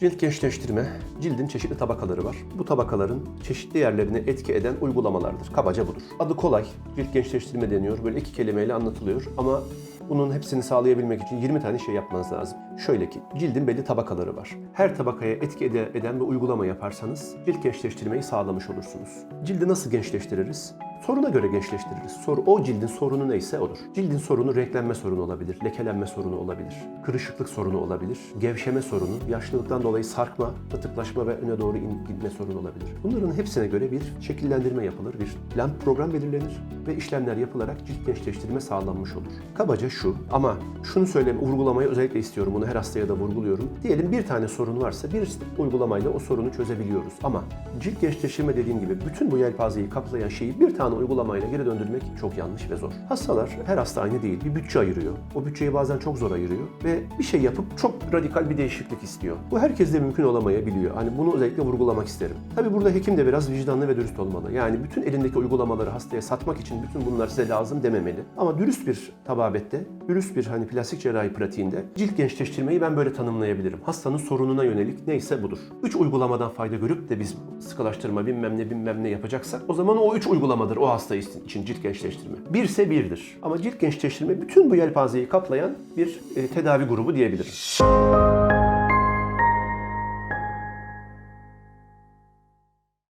Cilt gençleştirme, cildin çeşitli tabakaları var. Bu tabakaların çeşitli yerlerine etki eden uygulamalardır. Kabaca budur. Adı kolay, cilt gençleştirme deniyor. Böyle iki kelimeyle anlatılıyor ama bunun hepsini sağlayabilmek için 20 tane şey yapmanız lazım. Şöyle ki, cildin belli tabakaları var. Her tabakaya etki ede- eden bir uygulama yaparsanız cilt gençleştirmeyi sağlamış olursunuz. Cildi nasıl gençleştiririz? Soruna göre gençleştiririz. Soru, o cildin sorunu neyse odur. Cildin sorunu renklenme sorunu olabilir, lekelenme sorunu olabilir, kırışıklık sorunu olabilir, gevşeme sorunu, yaşlılıktan dolayı sarkma, fıtıklaşma ve öne doğru in- gitme sorunu olabilir. Bunların hepsine göre bir şekillendirme yapılır, bir plan program belirlenir ve işlemler yapılarak cilt gençleştirme sağlanmış olur. Kabaca şu ama şunu söyleyeyim, vurgulamayı özellikle istiyorum, bunu her hastaya da vurguluyorum. Diyelim bir tane sorun varsa bir uygulamayla o sorunu çözebiliyoruz ama cilt gençleştirme dediğim gibi bütün bu yelpazeyi kaplayan şeyi bir tane uygulamayla geri döndürmek çok yanlış ve zor. Hastalar her hasta aynı değil. Bir bütçe ayırıyor. O bütçeyi bazen çok zor ayırıyor ve bir şey yapıp çok radikal bir değişiklik istiyor. Bu herkeste mümkün olamayabiliyor. Hani bunu özellikle vurgulamak isterim. Tabii burada hekim de biraz vicdanlı ve dürüst olmalı. Yani bütün elindeki uygulamaları hastaya satmak için bütün bunlar size lazım dememeli. Ama dürüst bir tababette, dürüst bir hani plastik cerrahi pratiğinde cilt gençleştirmeyi ben böyle tanımlayabilirim. Hastanın sorununa yönelik neyse budur. Üç uygulamadan fayda görüp de biz sıkılaştırma bilmem ne bilmem ne yapacaksak o zaman o üç uygulamadır o hasta için cilt gençleştirme. Birse birdir. Ama cilt gençleştirme bütün bu yelpazeyi kaplayan bir e, tedavi grubu diyebilirim.